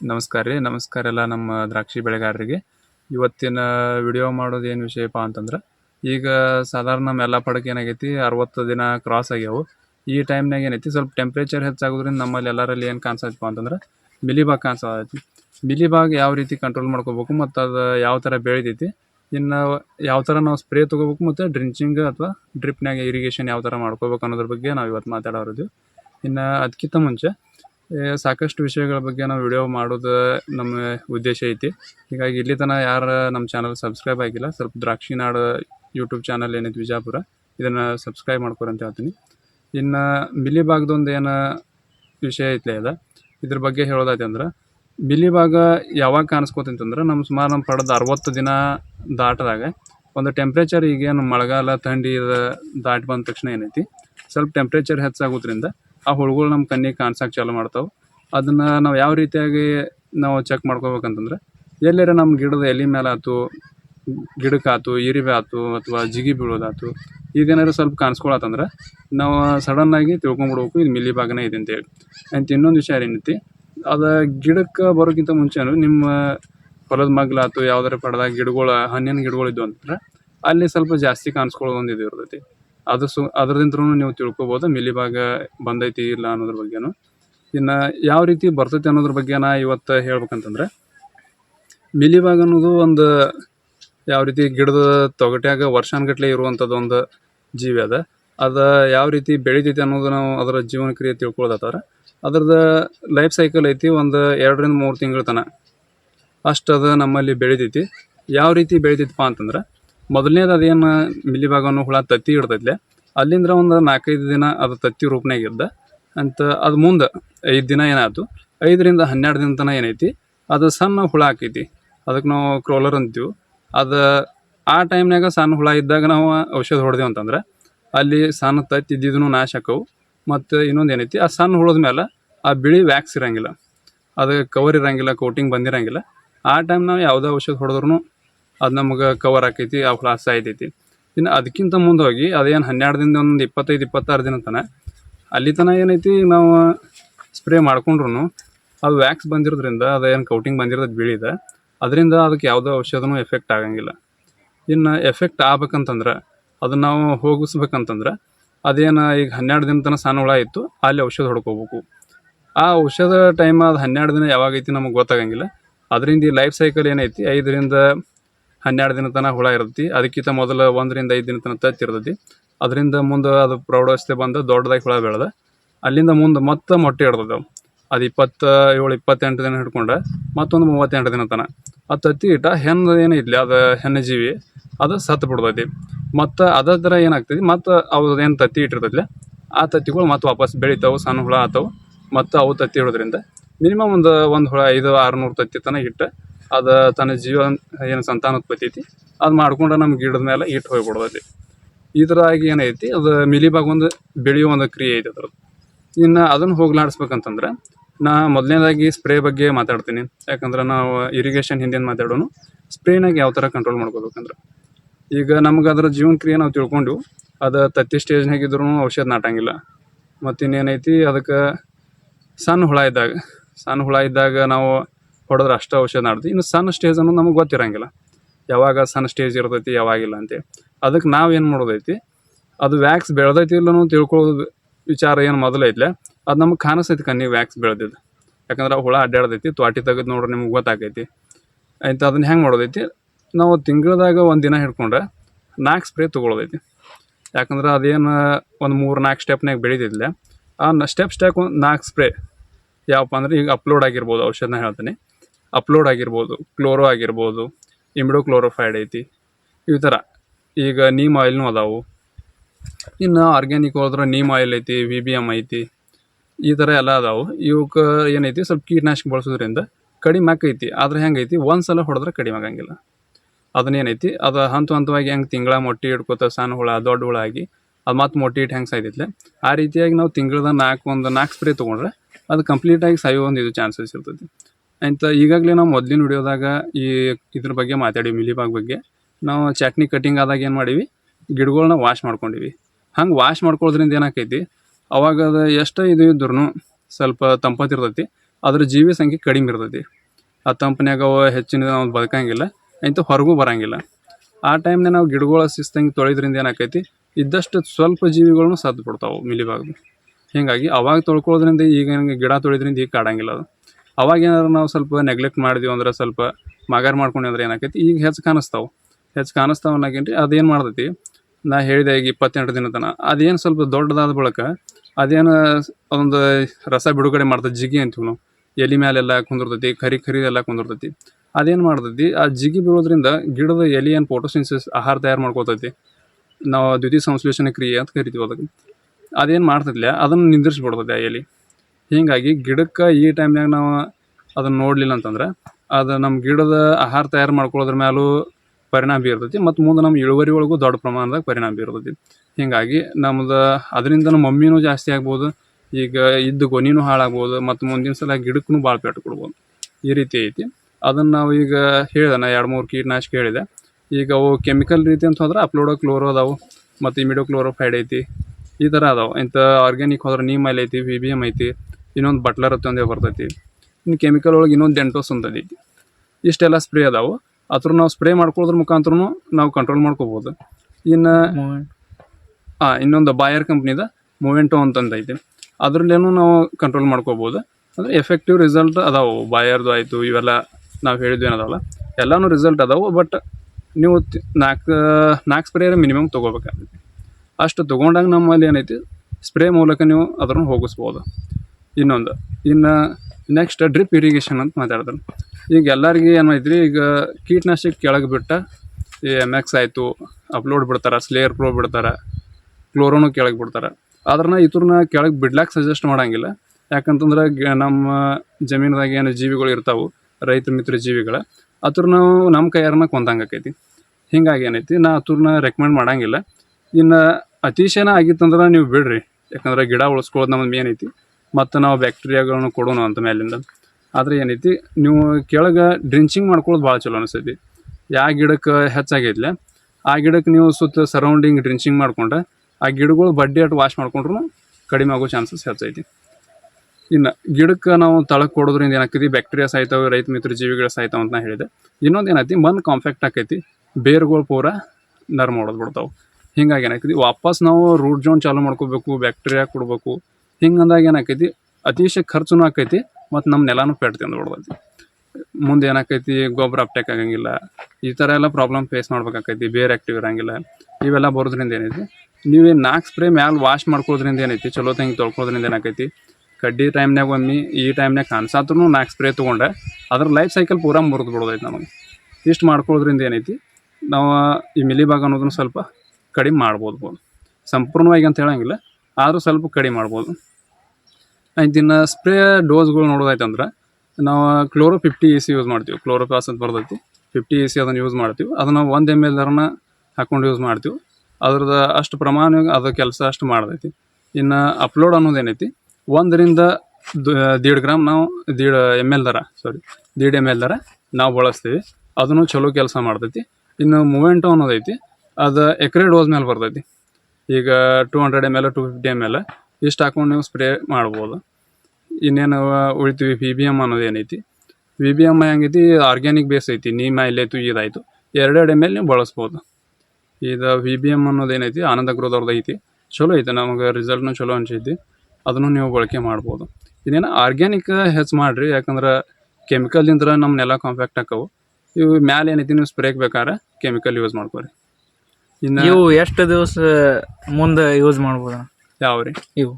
ನಮಸ್ಕಾರ ರೀ. ನಮಸ್ಕಾರ ಎಲ್ಲ ನಮ್ಮ ದ್ರಾಕ್ಷಿ ಬೆಳೆಗಾರರಿಗೆ. ಇವತ್ತಿನ ವಿಡಿಯೋ ಮಾಡೋದು ಏನು ವಿಷಯಪ್ಪ ಅಂತಂದ್ರೆ, ಈಗ ಸಾಧಾರಣ ನಮ್ಮ ಎಲ್ಲ ಪಡಕ್ಕೆ ಏನಾಗೈತಿ, ಅರವತ್ತು ದಿನ ಕ್ರಾಸ್ ಆಗ್ಯಾವು. ಈ ಟೈಮ್ನಾಗ ಏನೈತಿ, ಸ್ವಲ್ಪ ಟೆಂಪ್ರೇಚರ್ ಹೆಚ್ಚಾಗೋದ್ರಿಂದ ನಮ್ಮಲ್ಲಿ ಎಲ್ಲರಲ್ಲಿ ಏನು ಕಾಣಿಸಪ್ಪ ಅಂತಂದ್ರೆ ಮಿಲಿಬಾಗ್ ಕಾಣಿಸ್ತೈತಿ ಮಿಲಿಬಾಗ್ ಯಾವ ರೀತಿ ಕಂಟ್ರೋಲ್ ಮಾಡ್ಕೋಬೇಕು ಮತ್ತು ಅದು ಯಾವ ಥರ ಬೆಳೆದೈತಿ, ಇನ್ನು ಯಾವ ಥರ ನಾವು ಸ್ಪ್ರೇ ತೊಗೋಬೇಕು ಮತ್ತು ಡ್ರಿಂಚಿಂಗ್ ಅಥವಾ ಡ್ರಿಪ್ನಾಗ ಇರಿಗೇಷನ್ ಯಾವ ಥರ ಮಾಡ್ಕೋಬೇಕು ಅನ್ನೋದ್ರ ಬಗ್ಗೆ ನಾವು ಇವತ್ತು ಮಾತಾಡೋದು ಇನ್ನು ಅದಕ್ಕಿಂತ ಮುಂಚೆ ಸಾಕಷ್ಟು ವಿಷಯಗಳ ಬಗ್ಗೆ ನಾವು ವಿಡಿಯೋ ಮಾಡೋದು ನಮ್ಮ ಉದ್ದೇಶ ಐತಿ. ಹೀಗಾಗಿ ಇಲ್ಲಿ ತನಕ ಯಾರು ನಮ್ಮ ಚಾನಲ್ ಸಬ್ಸ್ಕ್ರೈಬ್ ಆಗಿಲ್ಲ, ಸ್ವಲ್ಪ ದ್ರಾಕ್ಷಿನಾಡು ಯೂಟ್ಯೂಬ್ ಚಾನಲ್ ಏನೈತಿ ವಿಜಾಪುರ, ಇದನ್ನು ಸಬ್ಸ್ಕ್ರೈಬ್ ಮಾಡ್ಕೊರಿ ಅಂತ ಹೇಳ್ತೀನಿ. ಇನ್ನು ಮಿಲಿಬಾಗ್ದೊಂದು ಏನು ವಿಷಯ ಐತ್ಲೆ ಅದ, ಇದ್ರ ಬಗ್ಗೆ ಹೇಳೋದೈತೆ ಅಂದ್ರೆ ಮಿಲಿಬಾಗ ಯಾವಾಗ ಕಾಣಿಸ್ಕೋತಂತಂದ್ರೆ ನಮ್ಮ ಸುಮಾರು ನಮ್ಮ ಪಡೆದ ಅರವತ್ತು ದಿನ ದಾಟದಾಗ, ಒಂದು ಟೆಂಪ್ರೇಚರ್ ಈಗೇನು ಮಳೆಗಾಲ, ಥಂಡಿ ದಾಟಿ ಬಂದ ತಕ್ಷಣ ಏನೈತಿ, ಸ್ವಲ್ಪ ಟೆಂಪ್ರೇಚರ್ ಹೆಚ್ಚಾಗೋದ್ರಿಂದ ಆ ಹುಳುಗಳು ನಮ್ಮ ಕಣ್ಣಿಗೆ ಕಾಣ್ಸಕ್ಕೆ ಚಾಲು ಮಾಡ್ತಾವೆ. ಅದನ್ನು ನಾವು ಯಾವ ರೀತಿಯಾಗಿ ನಾವು ಚೆಕ್ ಮಾಡ್ಕೋಬೇಕಂತಂದ್ರೆ, ಎಲ್ಲಾರ ನಮ್ಮ ಗಿಡದ ಎಲೆ ಮೇಲೆ ಆಯ್ತು ಗಿಡಕ್ಕಾಯ್ತು ಇರಿವೆ ಆಯ್ತು ಅಥವಾ ಜಿಗಿ ಬೀಳೋದಾಯ್ತು ಇದೇನಾದ್ರು ಸ್ವಲ್ಪ ಕಾಣಿಸ್ಕೊಳತ್ತಂದ್ರೆ, ನಾವು ಸಡನ್ನಾಗಿ ತಿಳ್ಕೊಂಬಿಡ್ಬೇಕು, ಇದು ಮಿಲಿ ಭಾಗನೇ ಇದೆ ಅಂತೇಳಿ ಅಂತ ಇನ್ನೊಂದು ವಿಷಯ ಏನೈತಿ ಅದು ಗಿಡಕ್ಕೆ ಬರೋಕ್ಕಿಂತ ಮುಂಚೆನೂ ನಿಮ್ಮ ಹೊಲದ ಮಗ್ಲಾತು, ಯಾವ್ದಾರ ಪಡೆದಾಗ ಗಿಡಗಳು, ಹಣ್ಣಿನ ಗಿಡಗಳು ಇದ್ವು ಅಂತಂದ್ರೆ, ಅಲ್ಲಿ ಸ್ವಲ್ಪ ಜಾಸ್ತಿ ಕಾಣಿಸ್ಕೊಳ್ಳೋದು ಒಂದು ಇದು ಇರ್ತೈತಿ. ಅದು ಸು ಅದ್ರದಿಂದ್ರೂ ನೀವು ತಿಳ್ಕೊಬೋದು ಮಿಲಿಬಾಗ ಬಂದೈತಿ ಇಲ್ಲ ಅನ್ನೋದ್ರ ಬಗ್ಗೆನೂ. ಇನ್ನು ಯಾವ ರೀತಿ ಬರ್ತೈತಿ ಅನ್ನೋದ್ರ ಬಗ್ಗೆ ನಾ ಇವತ್ತು ಹೇಳ್ಬೇಕಂತಂದ್ರೆ ಮಿಲಿಬಾಗ್ ಅನ್ನೋದು ಒಂದು ಯಾವ ರೀತಿ ಗಿಡದ ತೊಗಟ್ಯಾಗ ವರ್ಷಾನುಗಟ್ಲೆ ಇರುವಂಥದ್ದು ಒಂದು ಜೀವಿ ಅದ. ಅದು ಯಾವ ರೀತಿ ಬೆಳಿತೈತಿ ಅನ್ನೋದು ನಾವು ಅದರ ಜೀವನ ಕ್ರಿಯೆ ತಿಳ್ಕೊಳ್ಳೋದಾದ್ರೆ ಅದ್ರದ್ದು ಲೈಫ್ ಸೈಕಲ್ ಐತಿ ಒಂದು ಎರಡರಿಂದ ಮೂರು ತಿಂಗಳ ತನಕ ಅಷ್ಟು ಅದು ನಮ್ಮಲ್ಲಿ ಬೆಳಿತೈತಿ. ಯಾವ ರೀತಿ ಬೆಳಿತೈತಪ್ಪ ಅಂತಂದ್ರೆ ಮೊದಲನೇದು ಅದೇನು ಮಿಲಿಬಾಗವನ್ನು ಹುಳ ತತ್ತಿ ಇಡ್ತೈತ್ಲೆ ಅಲ್ಲಿಂದ್ರ ಒಂದು ನಾಲ್ಕೈದು ದಿನ ಅದು ತತ್ತಿ ರೂಪನಾಗ ಇದ್ದ ಅಂತ ಅದು ಮುಂದೆ ಐದು ದಿನ ಏನಾಯ್ತು, ಐದರಿಂದ ಹನ್ನೆರಡು ದಿನ ತನಕ ಏನೈತಿ, ಅದು ಸಣ್ಣ ಹುಳ ಆಕೈತಿ. ಅದಕ್ಕೆ ನಾವು ಕ್ರೋಲರ್ ಅಂತೀವಿ. ಅದು ಆ ಟೈಮ್ನಾಗ ಸಣ್ಣ ಹುಳ ಇದ್ದಾಗ ನಾವು ಔಷಧ ಹೊಡೆದೇವು ಅಂತಂದ್ರೆ, ಅಲ್ಲಿ ಸಣ್ಣ ತತ್ತಿ ಇದ್ದಿದ್ದು ನಾಶ ಆಕವು. ಮತ್ತು ಇನ್ನೊಂದು ಏನೈತಿ, ಆ ಸಣ್ಣ ಹುಳದ ಮೇಲೆ ಆ ಬಿಳಿ ವ್ಯಾಕ್ಸ್ ಇರಂಗಿಲ್ಲ. ಅದು ಕವರ್ ಇರಂಗಿಲ್ಲ ಕೋಟಿಂಗ್ ಬಂದಿರಂಗಿಲ್ಲ. ಆ ಟೈಮ್ ನಾವು ಯಾವುದೇ ಔಷಧ ಹೊಡೆದ್ರೂ ಅದು ನಮಗೆ ಕವರ್ ಆಕೈತಿ ಆ ಕ್ಲಾಸ್ ಸಾಯ್ತೈತಿ ಇನ್ನು ಅದಕ್ಕಿಂತ ಮುಂದೆ ಹೋಗಿ, ಅದೇನು ಹನ್ನೆರಡು ದಿನದ ಒಂದು ಇಪ್ಪತ್ತೈದು, ಇಪ್ಪತ್ತಾರು ದಿನ ತನಕ ಅಲ್ಲಿ ತನಕ ಏನೈತಿ, ನಾವು ಸ್ಪ್ರೇ ಮಾಡ್ಕೊಂಡ್ರು ಅದು ವ್ಯಾಕ್ಸ್ ಬಂದಿರೋದ್ರಿಂದ, ಅದೇನು ಕೌಟಿಂಗ್ ಬಂದಿರೋದು ಬಿಳಿದ. ಅದರಿಂದ ಅದಕ್ಕೆ ಯಾವುದೋ ಔಷಧನೂ ಎಫೆಕ್ಟ್ ಆಗಂಗಿಲ್ಲ. ಇನ್ನು ಎಫೆಕ್ಟ್ ಆಗ್ಬೇಕಂತಂದ್ರೆ, ಅದನ್ನು ನಾವು ಹೋಗಿಸ್ಬೇಕಂತಂದ್ರೆ, ಅದೇನು ಈಗ ಹನ್ನೆರಡು ದಿನ ತನಕ ಸಣ್ಣ ಹುಳ ಇತ್ತು, ಅಲ್ಲಿ ಔಷಧ ಹೊಡ್ಕೋಬೇಕು. ಆ ಔಷಧ ಟೈಮ್ ಅದು ಹನ್ನೆರಡು ದಿನ ಯಾವಾಗೈತಿ ನಮಗೆ ಗೊತ್ತಾಗಂಗಿಲ್ಲ. ಅದರಿಂದ ಈ ಲೈಫ್ ಸೈಕಲ್ ಏನೈತಿ, ಐದರಿಂದ ಹನ್ನೆರಡು ದಿನ ತನಕ ಹುಳ ಇರ್ತೈತಿ. ಅದಕ್ಕಿಂತ ಮೊದಲು ಒಂದರಿಂದ ಐದು ದಿನ ತನಕ ತತ್ತಿ ಇರ್ತೈತಿ. ಅದರಿಂದ ಮುಂದೆ ಅದು ಪ್ರೌಢಾವಸ್ಥೆ ಬಂದು ದೊಡ್ಡದಾಗಿ ಹುಳ ಬೆಳೆದ, ಅಲ್ಲಿಂದ ಮುಂದೆ ಮತ್ತೆ ಮೊಟ್ಟೆ ಇಡ್ತದೆ ಅದು ಇಪ್ಪತ್ತ ಏಳು, ಇಪ್ಪತ್ತೆಂಟು ದಿನ ಹಿಡ್ಕೊಂಡು, ಮತ್ತೊಂದು ಮೂವತ್ತೆಂಟು ದಿನ ತನಕ. ಆ ತತ್ತಿ ಇಟ್ಟ ಹೆಣ್ಣು ಏನು ಇದ್ಲಿ ಅದು ಹೆಣ್ಣು ಜೀವಿ, ಅದು ಸತ್ತು ಬಿಡ್ತೈತಿ. ಮತ್ತು ಅದೇ ಥರ ಏನಾಗ್ತೈತಿ, ಮತ್ತು ಅವು ಏನು ತತ್ತಿ ಇಟ್ಟಿರ್ತೈತಿ ಆ ತತ್ತಿಗಳು ಮತ್ತೆ ವಾಪಸ್ ಬೆಳಿತಾವೆ, ಸಣ್ಣ ಹುಳ ಆತವು. ಮತ್ತು ಅವು ತತ್ತಿ ಇಡೋದ್ರಿಂದ, ಮಿನಿಮಮ್ ಒಂದು ಒಂದು ಹುಳ ಐದು, ಆರುನೂರು ತತ್ತಿ ತನಕ ಇಟ್ಟು ಅದು ತನ್ನ ಜೀವ ಏನು ಸಂತಾನೋತ್ಪತ್ತಿ ಐತಿ ಅದು ಮಾಡ್ಕೊಂಡು ನಮ್ಮ ಗಿಡದ ಮೇಲೆ ಇಟ್ಟು ಹೋಗ್ಬಿಡ್ತೈತಿ. ಆಗಿ ಏನೈತಿ, ಅದು ಮಿಲಿಬಾಗ ಒಂದು ಬೆಳೆಯುವ ಒಂದು ಕ್ರಿಯೆ ಐತಿ ಅದ್ರದ್ದು. ಇನ್ನು ಅದನ್ನು ಹೋಗ್ಲಾಡಿಸ್ಬೇಕಂತಂದ್ರೆ ನಾ ಮೊದಲನೇದಾಗಿ ಸ್ಪ್ರೇ ಬಗ್ಗೆ ಮಾತಾಡ್ತೀನಿ. ಯಾಕಂದ್ರೆ ನಾವು ಇರಿಗೇಷನ್ ಹಿಂದಿನ ಮಾತಾಡೋನು, ಸ್ಪ್ರೇನಾಗಿ ಯಾವ ಥರ ಕಂಟ್ರೋಲ್ ಮಾಡ್ಕೋಬೇಕಂದ್ರೆ. ಈಗ ನಮ್ಗೆ ಅದರ ಜೀವನ ಕ್ರಿಯೆ ನಾವು ತಿಳ್ಕೊಂಡು, ಅದು ತತ್ತಿ ಸ್ಟೇಜ್ನಾಗ ಇದ್ರೂ ಔಷಧ ನಾಟಂಗಿಲ್ಲ. ಮತ್ತು ಇನ್ನೇನೈತಿ ಅದಕ್ಕೆ ಸಣ್ಣ ಹುಳ ಇದ್ದಾಗ, ಸಣ್ಣ ಹುಳ ಇದ್ದಾಗ ನಾವು ಹೊಡೆದ್ರೆ ಅಷ್ಟು ಔಷಧ ನಾಡ್ತೀವಿ. ಇನ್ನು ಸಣ್ಣ ಸ್ಟೇಜ್ ಅನ್ನೋದು ನಮಗೆ ಗೊತ್ತಿರಂಗಿಲ್ಲ. ಯಾವಾಗ ಸಣ್ಣ ಸ್ಟೇಜ್ ಇರ್ತೈತಿ, ಯಾವಾಗಿಲ್ಲ ಅಂತೇಳಿ ಅದಕ್ಕೆ ನಾವು ಏನು ಮಾಡೋದೈತಿ, ಅದು ವ್ಯಾಕ್ಸ್ ಬೆಳೆದೈತಿ ಇಲ್ಲನೋ ತಿಳ್ಕೊಳ್ಳೋದು ವಿಚಾರ ಏನು ಮೊದಲೈತ್ಲೆ, ಅದು ನಮಗೆ ಕಾಣಿಸ್ತೈತಿ ಕಣ್ಣಿಗೆ ವ್ಯಾಕ್ಸ್ ಬೆಳೆದಿದ್ದು ಯಾಕಂದ್ರೆ ಹುಳ ಅಡ್ಡಾಡ್ದೈತಿ ತ್ವಾಟಿ ತೆಗೆದು ನೋಡ್ರಿ ನಿಮ್ಗೆ ಗೊತ್ತಾಗೈತಿ ಆಯ್ತು ಅದನ್ನ ಹೆಂಗೆ ಮಾಡೋದೈತಿ, ನಾವು ತಿಂಗಳದಾಗ ಒಂದು ದಿನ ಹಿಡ್ಕೊಂಡ್ರೆ ನಾಲ್ಕು ಸ್ಪ್ರೇ ತೊಗೊಳೋದೈತಿ. ಯಾಕಂದ್ರೆ ಅದೇನು ಒಂದು ಮೂರು ನಾಲ್ಕು ಸ್ಟೆಪ್ನಾಗ ಬೆಳಿತಿದ್ಲೆ, ಆ ಸ್ಟೆಪ್ ಸ್ಟೆಪ್ ಒಂದು ನಾಲ್ಕು ಸ್ಪ್ರೇ ಯಾವಪ್ಪ ಅಂದ್ರೆ ಈಗ ಅಪ್ಲೋಡ್ ಆಗಿರ್ಬೋದು ಔಷಧನ ಹೇಳ್ತೀನಿ. ಅಪ್ಲೋಡ್ ಆಗಿರ್ಬೋದು ಕ್ಲೋರೋ ಆಗಿರ್ಬೋದು ಇಮಿಡೋ ಕ್ಲೋರೋಫೈಡ್ ಐತಿ. ಈ ಥರ ಈಗ ನೀಮ್ ಆಯಿಲ್ನೂ ಅದಾವು. ಇನ್ನು ಆರ್ಗ್ಯಾನಿಕ್ ಹೋದ್ರೆ ನೀಮ್ ಆಯಿಲ್ ಐತಿ ವಿ ಬಿ ಎಂ ಐತಿ. ಈ ಥರ ಎಲ್ಲ ಅದಾವು. ಇವಕ್ಕೆ ಏನೈತಿ? ಸ್ವಲ್ಪ ಕೀಟನಾಶಕ ಬಳಸೋದ್ರಿಂದ ಕಡಿಮೆ ಆಕೈತಿ ಆದ್ರೆ ಹೆಂಗೈತಿ ಒಂದು ಸಲ ಹೊಡೆದ್ರೆ ಕಡಿಮೆ ಆಗಂಗಿಲ್ಲ. ಅದನ್ನೇನೈತಿ ಅದು ಹಂತ ಹಂತವಾಗಿ ಹೆಂಗೆ ತಿಂಗಳ ಮೊಟ್ಟೆ ಇಟ್ಕೋತ ಸಣ್ಣ ಹುಳ, ದೊಡ್ಡ ಹುಳ ಆಗಿ ಅದು ಮತ್ತೆ ಮೊಟ್ಟೆ ಇಟ್ಟು ಹೆಂಗೆ ಸಾಯ್ತಿತ್ಲೆ? ಆ ರೀತಿಯಾಗಿ ನಾವು ತಿಂಗಳದ ನಾಲ್ಕು ಒಂದು ನಾಲ್ಕು ಸ್ಪ್ರೇ ತೊಗೊಂಡ್ರೆ ಅದು ಕಂಪ್ಲೀಟಾಗಿ ಸಾಯೋ ಒಂದು ಇದು ಚಾನ್ಸಸ್ ಇರ್ತೈತಿ. ಅಂತ ಈಗಾಗಲೇ ನಾವು ಮೊದಲಿನ ವಿಡಿಯೋದಾಗ ಈ ಇದ್ರ ಬಗ್ಗೆ ಮಾತಾಡೀವಿ ಮಿಲಿಬಾಗ್ ಬಗ್ಗೆ. ನಾವು ಚಟ್ನಿ ಕಟಿಂಗ್ ಆದಾಗ ಏನು ಮಾಡೀವಿ? ಗಿಡಗಳನ್ನ ವಾಶ್ ಮಾಡ್ಕೊಂಡಿವಿ. ಹಂಗೆ ವಾಶ್ ಮಾಡ್ಕೊಳ್ಳೋದ್ರಿಂದ ಏನಾಕೈತಿ? ಅವಾಗ ಅದು ಎಷ್ಟು ಇದು ಇದ್ರೂ ಸ್ವಲ್ಪ ತಂಪತ್ತಿರ್ತೈತಿ ಅದ್ರ ಜೀವಿ ಸಂಖ್ಯೆ ಕಡಿಮೆ ಇರ್ತೈತಿ. ಆ ತಂಪನ್ಯಾಗ ಅವ ಹೆಚ್ಚಿನ ನಾವು ಬದುಕಂಗಿಲ್ಲ ಇಂಥ ಹೊರಗೂ ಬರಂಗಿಲ್ಲ. ಆ ಟೈಮ್ನಾಗ ನಾವು ಗಿಡಗಳ ಸಿಸ್ತಂಗೆ ತೊಳೆದ್ರಿಂದ ಏನಾಕೈತಿ? ಇದ್ದಷ್ಟು ಸ್ವಲ್ಪ ಜೀವಿಗಳನ್ನು ಸತ್ತು ಬಿಡ್ತಾವೆ ಮಿಲಿಬಾಗ್ದು ಹೀಗಾಗಿ ಅವಾಗ ತೊಳ್ಕೊಳ್ಳೋದ್ರಿಂದ ಈಗ ಗಿಡ ತೊಳೆದ್ರಿಂದ ಈಗ ಕಾಡಂಗಿಲ್ಲ ಅದು. ಅವಾಗ ಏನಾದ್ರು ನಾವು ಸ್ವಲ್ಪ ನೆಗ್ಲೆಕ್ಟ್ ಮಾಡಿದ್ವಿ ಅಂದ್ರೆ ಸ್ವಲ್ಪ ಮಗಾರ್ ಮಾಡ್ಕೊಂಡು ಅಂದ್ರೆ ಏನಾಕೈತಿ? ಈಗ ಹೆಚ್ಚು ಕಾಣಿಸ್ತಾವೆ. ಹೆಚ್ಚು ಕಾಣಿಸ್ತಾವ ಅನ್ನೋಕೇನ್ರಿ? ಅದೇನು ಮಾಡ್ತೈತಿ? ನಾ ಹೇಳಿದೆ ಈಗ ಇಪ್ಪತ್ತೆಂಟು ದಿನ ತನಕ ಅದೇನು ಸ್ವಲ್ಪ ದೊಡ್ಡದಾದ ಬಳಿಕ ಅದೇನು ಒಂದು ರಸ ಬಿಡುಗಡೆ ಮಾಡ್ತದೆ ಜಿಗಿ ಅಂತೀವಿ ನಾವು. ಎಲೆ ಮ್ಯಾಲೆಲ್ಲ ಕುಂದಿರ್ತೈತಿ, ಕರಿ ಕರಿ ಎಲ್ಲ ಕುಂದಿರ್ತೈತಿ. ಅದೇನು ಮಾಡ್ತೈತಿ? ಆ ಜಿಗಿ ಬೀಳೋದ್ರಿಂದ ಗಿಡದ ಎಲೆ ಏನು ಫೋಟೋಸಿನ್ಸಿಸ್ ಆಹಾರ ತಯಾರು ಮಾಡ್ಕೋತೈತಿ? ನಾವು ದ್ವಿತೀಯ ಸಂಶ್ಲೇಷಣೆ ಕ್ರಿಯೆ ಅಂತ ಕರಿತೀವಿ ಅದಕ್ಕೆ. ಅದೇನು ಮಾಡ್ತೈತಿಲ್ಲ ಅದನ್ನು ನಿಂದಿರಿಸ್ಬಿಡ್ತೈತಿ ಆ ಎಲೆ. ಹೀಗಾಗಿ ಗಿಡಕ್ಕೆ ಈ ಟೈಮ್ನಾಗ ನಾವು ಅದನ್ನು ನೋಡಲಿಲ್ಲ ಅಂತಂದ್ರೆ ಅದು ನಮ್ಮ ಗಿಡದ ಆಹಾರ ತಯಾರು ಮಾಡ್ಕೊಳ್ಳೋದ್ರ ಮೇಲೂ ಪರಿಣಾಮ ಬೀರ್ತೈತಿ ಮತ್ತು ಮುಂದೆ ನಮ್ಮ ಇಳುವರಿ ಒಳಗೂ ದೊಡ್ಡ ಪ್ರಮಾಣದಾಗ ಪರಿಣಾಮ ಬೀರ್ತೈತಿ. ಹೀಗಾಗಿ ನಮ್ದು ಅದರಿಂದ ಮಮ್ಮಿನೂ ಜಾಸ್ತಿ ಆಗ್ಬೋದು, ಈಗ ಇದ್ದ ಗೊನಿನೂ ಹಾಳಾಗ್ಬೋದು, ಮತ್ತು ಮುಂದಿನ ಸಲ ಗಿಡಕ್ಕೂ ಭಾಳ ಪೆಟ್ಟು ಕೊಡ್ಬೋದು. ಈ ರೀತಿ ಐತಿ. ಅದನ್ನು ನಾವು ಈಗ ಹೇಳಿದೆ ನಾ ಎರಡು ಮೂರು ಕೀಟನಾಶಕ ಹೇಳಿದೆ. ಈಗ ಅವು ಕೆಮಿಕಲ್ ರೀತಿ ಅಂತ ಹೋದ್ರೆ ಅಪ್ಲೋಡೋ ಕ್ಲೋರೋ ಅದಾವು, ಮತ್ತು ಇಮಿಡೋ ಕ್ಲೋರೋಫೈಡ್ ಐತಿ, ಈ ಥರ ಅದಾವೆ. ಇಂಥ ಆರ್ಗ್ಯಾನಿಕ್ ಹೋದ್ರೆ ನೀಮ್ ಐತಿ ವಿ ಬಿ ಎಂ ಐತಿ ಇನ್ನೊಂದು ಬಟ್ಲರ್ ಅಂತ ಒಂದೇ ಬರ್ತೈತಿ. ಇನ್ನು ಕೆಮಿಕಲ್ ಒಳಗೆ ಇನ್ನೊಂದು ಡೆಂಟೋಸ್ ಅಂತ ಐತಿ ಇಷ್ಟೆಲ್ಲ ಸ್ಪ್ರೇ ಅದಾವೆ. ಅದ್ರ ನಾವು ಸ್ಪ್ರೇ ಮಾಡ್ಕೊಳ್ಳೋದ್ರ ಮುಖಾಂತರ ನಾವು ಕಂಟ್ರೋಲ್ ಮಾಡ್ಕೋಬೋದು. ಇನ್ನು ಹಾಂ ಇನ್ನೊಂದು ಬಾಯರ್ ಕಂಪ್ನಿದ ಮೂವೆಂಟೋ ಅಂತಂದೈತಿ. ಅದರಲ್ಲೇನು ನಾವು ಕಂಟ್ರೋಲ್ ಮಾಡ್ಕೋಬೋದು. ಅಂದರೆ ಎಫೆಕ್ಟಿವ್ ರಿಸಲ್ಟ್ ಅದಾವು. ಬಾಯರ್ದು ಆಯಿತು, ಇವೆಲ್ಲ ನಾವು ಹೇಳಿದ್ವಿ ಏನದಾವಲ್ಲ ಎಲ್ಲನೂ ರಿಸಲ್ಟ್ ಅದಾವು. ಬಟ್ ನೀವು ನಾಲ್ಕು ನಾಲ್ಕು ಸ್ಪ್ರೇ ಮಿನಿಮಮ್ ತೊಗೋಬೇಕಾಗ್ತೈತಿ. ಅಷ್ಟು ತೊಗೊಂಡಾಗ ನಮ್ಮಲ್ಲಿ ಏನೈತಿ ಸ್ಪ್ರೇ ಮೂಲಕ ನೀವು ಅದನ್ನು ಹೋಗಿಸ್ಬೋದು. ಇನ್ನೊಂದು. ಇನ್ನು ನೆಕ್ಸ್ಟ್ ಡ್ರಿಪ್ ಇರಿಗೇಷನ್ ಅಂತ ಮಾತಾಡ್ತಾರೆ ಈಗ ಎಲ್ಲರಿಗೆ ಏನಾಯ್ತ್ರಿ ಈಗ ಕೀಟನಾಶಕ ಕೆಳಗೆ ಬಿಟ್ಟ ಈ ಎಂ ಎಕ್ಸ್ ಆಯಿತು ಅಪ್ಲೋಡ್ ಬಿಡ್ತಾರೆ ಸ್ಲೇಯರ್ ಪ್ರೋ ಬಿಡ್ತಾರೆ ಕ್ಲೋರೋನು ಕೆಳಗೆ ಬಿಡ್ತಾರೆ. ಆದ್ರನ್ನ ಇದ್ರನ್ನ ಕೆಳಗೆ ಬಿಡ್ಲಾಕ್ ಸಜೆಸ್ಟ್ ಮಾಡಂಗಿಲ್ಲ. ಯಾಕಂತಂದ್ರೆ ನಮ್ಮ ಜಮೀನದಾಗ ಏನು ಜೀವಿಗಳು ಇರ್ತಾವೆ, ರೈತ ಮಿತ್ರ ಜೀವಿಗಳ ಅದ್ರ ನಾವು ನಮ್ಮ ಕೈಯಾರನ್ನ ಕೊಂದಂಗೆ ಆಕೈತಿ. ಹಿಂಗಾಗಿ ಏನೈತಿ, ನಾ ಅದ್ರನ್ನ ರೆಕಮೆಂಡ್ ಮಾಡೋಂಗಿಲ್ಲ. ಇನ್ನು ಅತಿಶಯನ ಆಗಿತ್ತಂದ್ರೆ ನೀವು ಬಿಡ್ರಿ. ಯಾಕಂದ್ರೆ ಗಿಡ ಉಳಿಸ್ಕೊಳ್ಳೋದು ನಮ್ಮ ಮೇನ್ ಐತಿ. ಮತ್ತು ನಾವು ಬ್ಯಾಕ್ಟೀರಿಯಾಗಳನ್ನು ಕೊಡೋಣ ಅಂತ ಮೇಲಿಂದ. ಆದರೆ ಏನೈತಿ, ನೀವು ಕೆಳಗೆ ಡ್ರಿಂಚಿಂಗ್ ಮಾಡ್ಕೊಳ್ಳೋದು ಭಾಳ ಚಲೋ ಅನಿಸ್ತೈತಿ ಯಾವ ಗಿಡಕ್ಕೆ ಹೆಚ್ಚಾಗೈತ್ಲೆ, ಆ ಗಿಡಕ್ಕೆ ನೀವು ಸುತ್ತ ಸರೌಂಡಿಂಗ್ ಡ್ರಿಂಚಿಂಗ್ ಮಾಡಿಕೊಂಡ್ರೆ, ಆ ಗಿಡಗಳು ಬಡ್ಡಿ ಅಟ್ಟು ವಾಶ್ ಮಾಡ್ಕೊಂಡ್ರು ಕಡಿಮೆ ಆಗೋ ಚಾನ್ಸಸ್ ಹೆಚ್ಚೈತಿ. ಇನ್ನು ಗಿಡಕ್ಕೆ ನಾವು ತಳಕ್ಕೆ ಕೊಡೋದ್ರಿಂದ ಏನಾಗ್ತೈತಿ ಬ್ಯಾಕ್ಟೀರಿಯಾ ಸಾಯ್ತಾವೆ, ರೈತ ಮಿತ್ರ ಜೀವಿಗಳು ಸಾಯ್ತಾವೆ ಅಂತ ಹೇಳಿದೆ. ಇನ್ನೊಂದು ಏನೈತಿ ಮಣ್ಣು ಕಾಂಪ್ಯಾಕ್ಟ್ ಆಕೈತಿ, ಬೇರುಗಳು ಪೂರ ನರ್ಮ್ ಹೊಡೆದು ಬಿಡ್ತಾವೆ. ಹಿಂಗಾಗಿ ಏನಾಗ್ತೈತಿ, ವಾಪಸ್ ನಾವು ರೂಟ್ ಜೋನ್ ಚಾಲೂ ಮಾಡ್ಕೋಬೇಕು ಬ್ಯಾಕ್ಟೀರಿಯಾ ಕೊಡಬೇಕು. ಹಿಂಗೆ ಅಂದಾಗ ಏನಾಕೈತಿ? ಅತಿಶಯ ಖರ್ಚುನೂ ಆಕೈತಿ ಮತ್ತು ನಮ್ಮ ನೆಲನೂ ಪೆಟ್ಟು ತಿಂದು ಬಿಡ್ತೈತಿ. ಮುಂದೆ ಏನಾಕೈತಿ? ಗೊಬ್ಬರ ಅಪ್ಟೇಕ್ ಆಗಂಗಿಲ್ಲ. ಈ ಥರ ಎಲ್ಲ ಪ್ರಾಬ್ಲಮ್ ಫೇಸ್ ಮಾಡ್ಬೇಕಾಕೈತಿ. ಬೇರೆ ಆ್ಯಕ್ಟಿವ್ ಇರಂಗಿಲ್ಲ. ಇವೆಲ್ಲ ಬರೋದ್ರಿಂದ ಏನೈತಿ? ನೀವು ನಾಲ್ಕು ಸ್ಪ್ರೇ ಮ್ಯಾಲೆ ವಾಶ್ ಮಾಡ್ಕೊಳೋದ್ರಿಂದ ಏನೈತಿ? ಚಲೋ ತಂಗಿ ತೊಳ್ಕೊಳೋದ್ರಿಂದ ಏನಾಕೈತಿ? ಕಡ್ಡಿ ಟೈಮ್ನಾಗ ಒಮ್ಮೆ, ಈ ಟೈಮ್ನಾಗ ಕಾಣಿಸಾತ್ರೂ ನಾಲ್ಕು ಸ್ಪ್ರೇ ತೊಗೊಂಡೆ. ಅದ್ರ ಲೈಫ್ ಸೈಕಲ್ ಪೂರಾ ಮುರಿದು ಬಿಡೋದೈತಿ ನಮಗೆ. ಇಷ್ಟು ಮಾಡ್ಕೊಳೋದ್ರಿಂದ ಏನೈತಿ? ನಾವು ಈ ಮಿಲಿಬಾಗ ಅನ್ನೋದನ್ನು ಸ್ವಲ್ಪ ಕಡಿಮೆ ಮಾಡ್ಬೋದು. ಸಂಪೂರ್ಣವಾಗಿ ಅಂತ ಹೇಳಂಗಿಲ್ಲ. ಆದರೂ ಸ್ವಲ್ಪ ಕಡಿಮೆ ಮಾಡ್ಬೋದು. ಇನ್ನು ಸ್ಪ್ರೇ ಡೋಸ್ಗಳು ನೋಡೋದಾಯ್ತಂದ್ರೆ, ನಾವು chloro fifty A C use ಮಾಡ್ತೀವಿ. ಕ್ಲೋರೋಪಾಸ್ ಅಂತ ಬರ್ತೈತಿ. ಫಿಫ್ಟಿ ಎ ಸಿ ಅದನ್ನು ಯೂಸ್ ಮಾಡ್ತೀವಿ. ಅದನ್ನು ಒಂದು ಎಂ ಎಲ್ ದರನ ಹಾಕೊಂಡು ಯೂಸ್ ಮಾಡ್ತೀವಿ. ಅದ್ರದ್ದು ಅಷ್ಟು ಪ್ರಮಾಣ ಅದು ಕೆಲಸ ಅಷ್ಟು ಮಾಡ್ತೈತಿ. ಇನ್ನು ಅಪ್ಲೋಡ್ ಅನ್ನೋದೇನೈತಿ ಒಂದರಿಂದ ದೀಡ್ ಗ್ರಾಮ್ ನಾವು ದೀಡ್ ಎಂ ಎಲ್ ದರ ಸಾರಿ ದೀಡ್ ಎಂ ಎಲ್ ದರ ನಾವು ಬಳಸ್ತೀವಿ. ಅದನ್ನು ಚಲೋ ಕೆಲಸ ಮಾಡ್ತೈತಿ. ಇನ್ನು ಮೂವೆಂಟೋ ಅನ್ನೋದೈತಿ ಅದು ಎಕರೆ ಡೋಸ್ ಮೇಲೆ ಬರ್ತೈತಿ. ಈಗ two hundred M L two fifty M L ಇಷ್ಟು ಹಾಕೊಂಡು ನೀವು ಸ್ಪ್ರೇ ಮಾಡ್ಬೋದು. ಇನ್ನೇನು ಉಳಿತೀವಿ ವಿ ಬಿ ಎಂ ಅನ್ನೋದು ಏನೈತಿ? ವಿ ಬಿ ಎಂ ಹೆಂಗೈತಿ? ಆರ್ಗ್ಯಾನಿಕ್ ಬೇಸ್ ಐತಿ, ನೀಮ್ ಇಲ್ಲಾಯ್ತು ಇದಾಯಿತು ಎರಡೆರಡು ಎಂ ಎಲ್ ನೀವು ಬಳಸ್ಬೋದು. ಇದು ವಿ ಬಿ ಎಂ ಅನ್ನೋದು ಏನೈತಿ? ಆನಂದ ಗೃಹದವ್ರದ್ದು ಐತಿ. ಚಲೋ ಐತೆ, ನಮಗೆ ರಿಸಲ್ಟ್ನು ಚಲೋ ಅನ್ಸೈತಿ. ಅದನ್ನು ನೀವು ಬಳಕೆ ಮಾಡ್ಬೋದು. ಇನ್ನೇನು ಆರ್ಗ್ಯಾನಿಕ್ ಹೆಚ್ಚು ಮಾಡಿರಿ, ಯಾಕಂದ್ರೆ ಕೆಮಿಕಲ್ದಿಂದ್ರ ನಮ್ಮ ನೆಲ ಕಾಂಪ್ಯಾಕ್ಟ್ ಆಕ್ಕವು ಇವು ಮ್ಯಾಲೆ ಏನೈತಿ, ನೀವು ಸ್ಪ್ರೇಕ್ ಬೇಕಾದ್ರೆ ಕೆಮಿಕಲ್ ಯೂಸ್ ಮಾಡ್ಕೊರಿ. ಇನ್ನು ಇವು ಎಷ್ಟು ದಿವಸ ಮುಂದೆ ಯೂಸ್ ಮಾಡ್ಬೋದ ಯಾವ ರೀ ಇವು.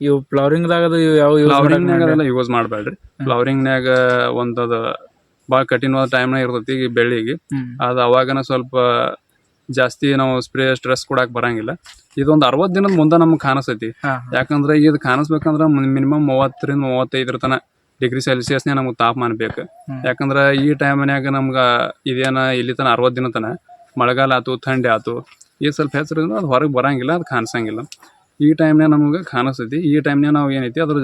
ಇವು ಫ್ಲವರಿಂಗ್ದಾಗ ಅದು ಇವು ಯಾವ ಯೂಸ್ ಫ್ಲವರಿಂಗ್ನಾಗ ಅದೆಲ್ಲ ಯೂಸ್ ಮಾಡಬೇಡ್ರಿ. ಫ್ಲವರಿಂಗ್ನಾಗ ಒಂದದ ಭಾಳ ಕಠಿಣವಾದ ಟೈಮ್ನಾಗ ಇರ್ತೈತಿ ಈ ಬೆಳ್ಳಿಗೆ. ಅದು ಅವಾಗನ ಸ್ವಲ್ಪ ಜಾಸ್ತಿ ನಾವು ಸ್ಪ್ರೇ ಸ್ಟ್ರೆಸ್ ಕೊಡಾಕ್ ಬರಂಗಿಲ್ಲ. ಇದೊಂದು ಅರವತ್ತು ದಿನದ ಮುಂದೆ ನಮ್ಗೆ ಕಾಣಿಸ್ತೈತಿ ಯಾಕಂದ್ರೆ ಇದು ಕಾಣಿಸ್ಬೇಕಂದ್ರೆ ಮಿನಿಮಮ್ ಮೂವತ್ತರಿಂದ ಮೂವತ್ತೈದರ ತನಕ ಡಿಗ್ರಿ ಸೆಲ್ಸಿಯಸ್ನೇ ನಮ್ಗೆ ತಾಪಮಾನ ಬೇಕು. ಯಾಕಂದ್ರೆ ಈ ಟೈಮ್ನ್ಯಾಗ ನಮ್ಗೆ ಇದೇನ ಇಲ್ಲಿ ತನ ಅರವತ್ತು ದಿನ ತನ ಮಳೆಗಾಲ ಆಯ್ತು ಥಂಡಿ ಆಯ್ತು ಈ ಸ್ವಲ್ಪ ಹೆಸರಿಂದ ಅದು ಹೊರಗೆ ಬರಂಗಿಲ್ಲ, ಅದು ಕಾಣಿಸಂಗಿಲ್ಲ. ಈ ಟೈಮ್ನಾಗ ನಮಗೆ ಕಾಣಿಸ್ತೈತಿ. ಈ ಟೈಮ್ನಾಗ ನಾವು ಏನೈತಿ, ಅದ್ರ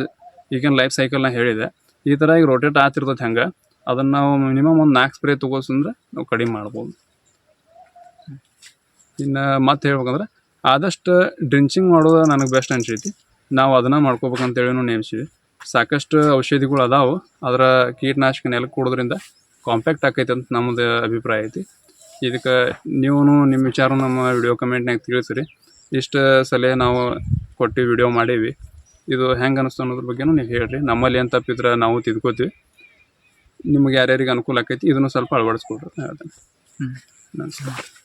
ಈಗಿನ ಲೈಫ್ ಸೈಕಲ್ನ ಹೇಳಿದೆ. ಈ ಥರ ಈಗ ರೊಟೇಟ್ ಆಗ್ತಿರ್ತೈತೆ ಹಂಗೆ. ಅದನ್ನು ನಾವು ಮಿನಿಮಮ್ ಒಂದು ನಾಲ್ಕು ಸ್ಪ್ರೇ ತೊಗೋಸಂದ್ರೆ ನಾವು ಕಡಿಮೆ ಮಾಡ್ಬೋದು. ಇನ್ನು ಮತ್ತೆ ಹೇಳ್ಬೇಕಂದ್ರೆ, ಆದಷ್ಟು ಡ್ರಿಂಚಿಂಗ್ ಮಾಡೋದು ನನಗೆ ಬೆಸ್ಟ್ ಅನಿಸೈತಿ. ನಾವು ಅದನ್ನು ಮಾಡ್ಕೋಬೇಕಂತೇಳಿ ನೇಮಿಸಿವಿ ಸಾಕಷ್ಟು ಔಷಧಿಗಳು ಅದಾವು. ಅದರ ಕೀಟನಾಶಕ ನೆಲಕ್ಕೆ ಕೊಡೋದ್ರಿಂದ ಕಾಂಪ್ಯಾಕ್ಟ್ ಆಕೈತೆ ಅಂತ ನಮ್ಮದು ಅಭಿಪ್ರಾಯ ಐತಿ. ಇದಕ್ಕೆ ನೀವು ನಿಮ್ಮ ವಿಚಾರ ನಮ್ಮ ವಿಡಿಯೋ ಕಮೆಂಟ್ನಾಗ ತಿಳಿಸ್ರಿ. ಇಷ್ಟು ಸಲಹೆ ನಾವು ಕೊಟ್ಟು ವಿಡಿಯೋ ಮಾಡೀವಿ. ಇದು ಹೆಂಗೆ ಅನಿಸ್ತು ಅನ್ನೋದ್ರ ಬಗ್ಗೆನೂ ನೀವು ಹೇಳ್ರಿ. ನಮ್ಮಲ್ಲಿ ಏನು ತಪ್ಪಿದ್ರೆ ನಾವು ತಿದ್ಕೋತೀವಿ. ನಿಮ್ಗೆ ಯಾರ್ಯಾರಿಗೆ ಅನುಕೂಲ ಆಕೈತಿ, ಇದನ್ನು ಸ್ವಲ್ಪ ಅಳವಡಿಸ್ಕೊಡ್ರಿ. ಹೇಳ್ತೇನೆ. ನಮಸ್ಕಾರ